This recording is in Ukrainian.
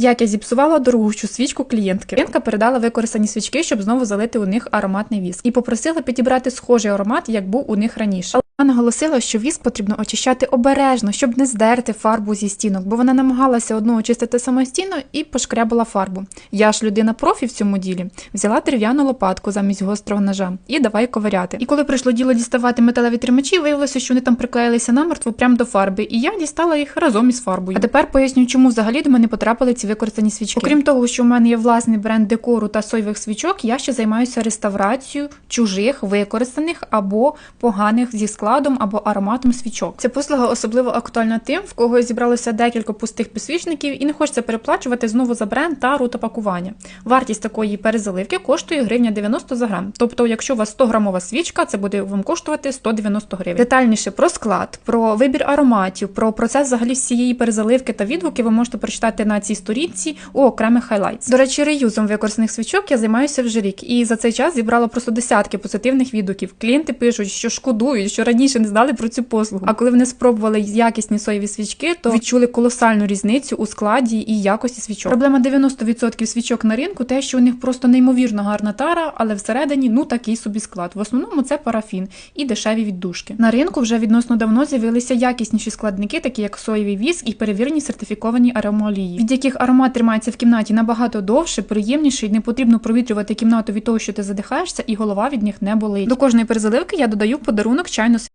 Як я зіпсувала дорогущу свічку клієнтки. Клієнтка передала використані свічки, щоб знову залити у них ароматний віск, і попросила підібрати схожий аромат, як був у них раніше. Наголосила, що віск потрібно очищати обережно, щоб не здерти фарбу зі стінок, бо вона намагалася одну очистити самостійно і пошкрябала фарбу. Я ж людина профі в цьому ділі, взяла дерев'яну лопатку замість гострого ножа і давай ковиряти. І коли прийшло діло діставати металеві тримачі, виявилося, що вони там приклеїлися намертво прямо до фарби, і я дістала їх разом із фарбою. А тепер поясню, чому взагалі до мене потрапили ці використані свічки. Окрім того, що в мене є власний бренд декору та соєвих свічок, я ще займаюся реставрацією чужих використаних або поганих зі складом або ароматом свічок. Ця послуга особливо актуальна тим, в кого зібралося декілька пустих підсвічників і не хочеться переплачувати знову за бренд та рутопакування. Вартість такої перезаливки коштує гривня 90 за грам. Тобто, якщо у вас 100 грамова свічка, це буде вам коштувати 190 гривень. Детальніше про склад, про вибір ароматів, про процес взагалі всієї перезаливки та відгуки ви можете прочитати на цій сторінці у окремих хайлайтс. До речі, реюзом використаних свічок я займаюся вже рік, і за цей час зібрала просто десятки позитивних відгуків. Клієнти пишуть, що шкодують, що раніше не знали про цю послугу. А коли вони спробували якісні соєві свічки, то відчули колосальну різницю у складі і якості свічок. Проблема 90% свічок на ринку те, що у них просто неймовірно гарна тара, але всередині ну такий собі склад. В основному це парафін і дешеві віддушки. На ринку вже відносно давно з'явилися якісніші складники, такі як соєвий віск і перевірені сертифіковані аромаолії, від яких аромат тримається в кімнаті набагато довше, приємніше, і не потрібно провітрювати кімнату від того, що ти задихаєшся, і голова від них не болить. До кожної перезаливки я додаю подарунок свічку